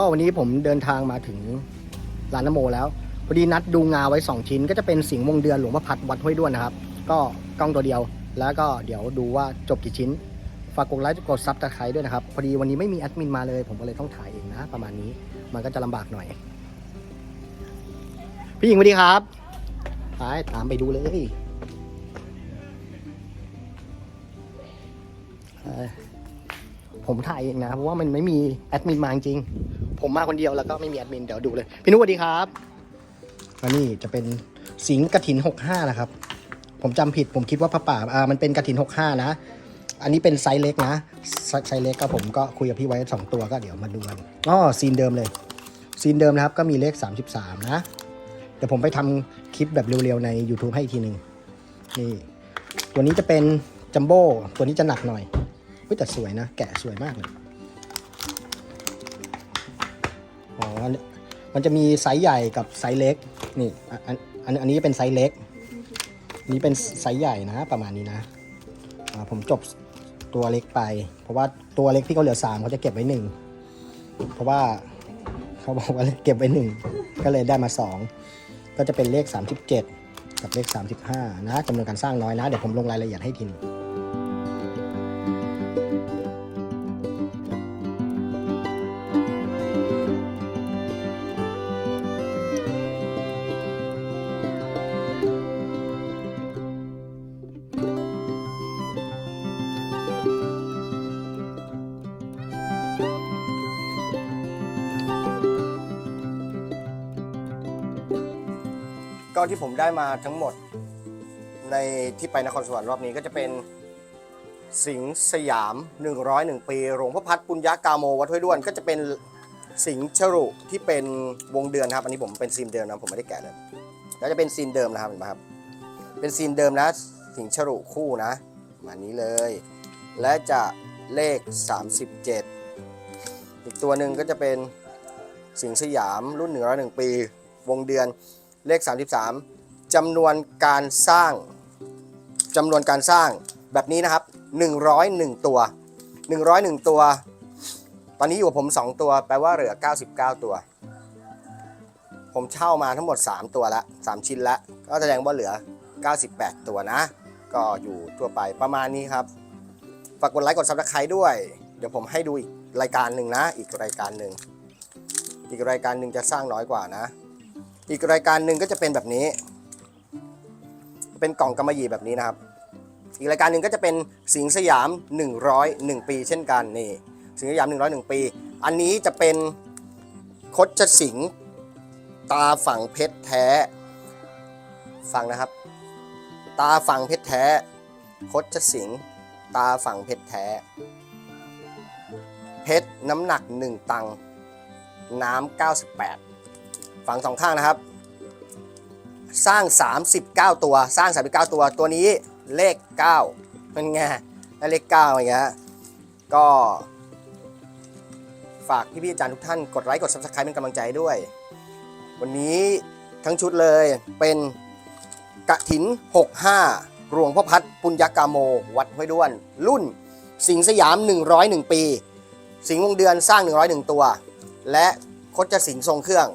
ก็วันนี้ผมเดินทางมาถึงร้านนโมแล้วพอดีนัดดูงาไว้ 2 ชิ้น ก็จะเป็นสิงห์วงเดือนหลวงพ่อพัดวัดห้วยด้วนนะครับ ก็กล้องตัวเดียวแล้วก็เดี๋ยวดูว่าจบกี่ชิ้น ฝากกดไลค์กดซับตะไคร้ด้วยนะครับ พอดีวันนี้ไม่มีแอดมินมาเลย ผมก็เลยต้องถ่ายเองนะ ประมาณนี้มันก็จะลำบากหน่อย พี่หญิงสวัสดีครับไปตามไปดูเลยผมถ่ายเองนะเพราะว่ามันไม่มีแอดมินมาจริง ผมมาคนเดียวแล้วก็ไม่มีแอดมินเดี๋ยวดูเลย พี่นุสวัสดีครับอันนี้จะเป็นสิงกระถิน65นะครับ ผมจำผิดผมคิดว่าพระป่าอ่ามันเป็นกระถิน65นะ อันนี้เป็นไซส์เล็กนะ ไซส์เล็กก็ผมก็คุยกับพี่ไว้2ตัวก็เดี๋ยวมาดูกันอ๋อซีนเดิมเลยซีนเดิมนะครับก็มีเลข 33 นะเดี๋ยวผมไปทำคลิปแบบเร็วๆใน YouTube ให้อีกทีหนึ่งนี่ ตัวนี้จะเป็นจัมโบ้ตัวนี้จะหนักหน่อยเฮ้ยแต่สวยนะ แกะสวยมากเลย อ๋ออันมันจะมีไซส์ใหญ่กับไซส์เล็ก นี่อันอันอันนี้เป็นไซส์เล็ก นี้เป็นไซส์ใหญ่นะ ประมาณนี้นะผมจบตัวเล็กไป เพราะว่าตัวเล็กที่เขาเหลือสามเขาจะเก็บไว้หนึ่งเพราะว่าเขาบอกว่าเก็บไว้หนึ่งก็เลยได้มาสองก็จะเป็นเลข 37 กับเลข 35 นะจำนวนการสร้างน้อยนะ เดี๋ยวผมลงรายละเอียดให้ทีนึง ก็ที่ผมได้มาทั้งหมดในที่ไปนครสวรรค์รอบนี้ก็จะเป็นสิงสยาม 101 ปีหลวงพ่อพัดปุญญากาโมวัดห้วยด้วนก็จะเป็นสิงห์ฉรุที่เป็นวงเดือนครับ อันนี้ผมเป็นซีนเดิมนะผมไม่ได้แกะเลยแล้วจะเป็นซีนเดิมนะครับเห็นไหมครับ เป็นซีนเดิมนะ สิงห์ฉรุคู่นะมานี้เลย และจะเลข 37 อีกตัวหนึ่งก็จะเป็นสิงสยามรุ่น 101 ปี วงเดือน เลข 33จำนวนการสร้างจำนวนการสร้างแบบนี้นะครับ 101 ตัว 101 ตัว ตอนนี้อยู่กับผม 2 ตัว แปลว่าเหลือ 99 ตัว ผมเช่ามาทั้งหมด 3 ตัวละ3ชิ้นละก็แสดงว่าเหลือ 98 ตัวนะ ก็อยู่ทั่วไปประมาณนี้ครับ ฝากกดไลค์กดซับสไครต์ด้วย เดี๋ยวผมให้ดูอีกรายการหนึ่งนะ อีกรายการหนึ่ง อีกรายการหนึ่งจะสร้างน้อยกว่านะ อีกรายการหนึ่งก็จะเป็นแบบนี้ เป็นกล่องกำมะหยี่แบบนี้นะครับ อีกรายการหนึ่งก็จะเป็นสิงห์สยาม 101 ปี เช่นกันนี่สิงห์สยาม 101 ปี อันนี้จะเป็นคดชสิงตาฝั่งเพชรแท้ฟังนะครับ ตาฝั่งเพชรแท้ คดชสิงตาฝั่งเพชรแท้ เพชรน้ำหนัก 1 ตังน้ำ98 ฝั่งสองข้างนะครับ สร้าง 39 ตัว สร้าง 39 ตัว ตัวนี้เลข9เป็นไงได้เลข9อย่างเงี้ย ก็ฝากพี่ๆอาจารย์ทุกท่านกดไลค์กด subscribe เป็นกำลังใจด้วย วันนี้ทั้งชุดเลยเป็นกระถิน 65หลวงพ่อพัดปุญญากาโม วัดห้วยด้วน รุ่น สิงห์สยาม 101 ปี สิงวงเดือนสร้าง 101 ตัว และคดจะสิงทรงเครื่อง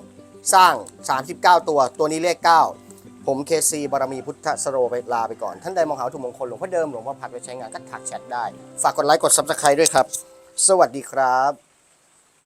สร้าง 39 ตัว ตัวนี้เลข 9 ผมเคซีบารมีพุทธสโรไปลาไปก่อน ท่านใดมองหาถุมงคลหลวงพ่อเดิมหลวงพ่อพัดไปใช้งานก็ถักแชทได้ ฝากกดไลค์กดซับสไครต์ด้วยครับ สวัสดีครับ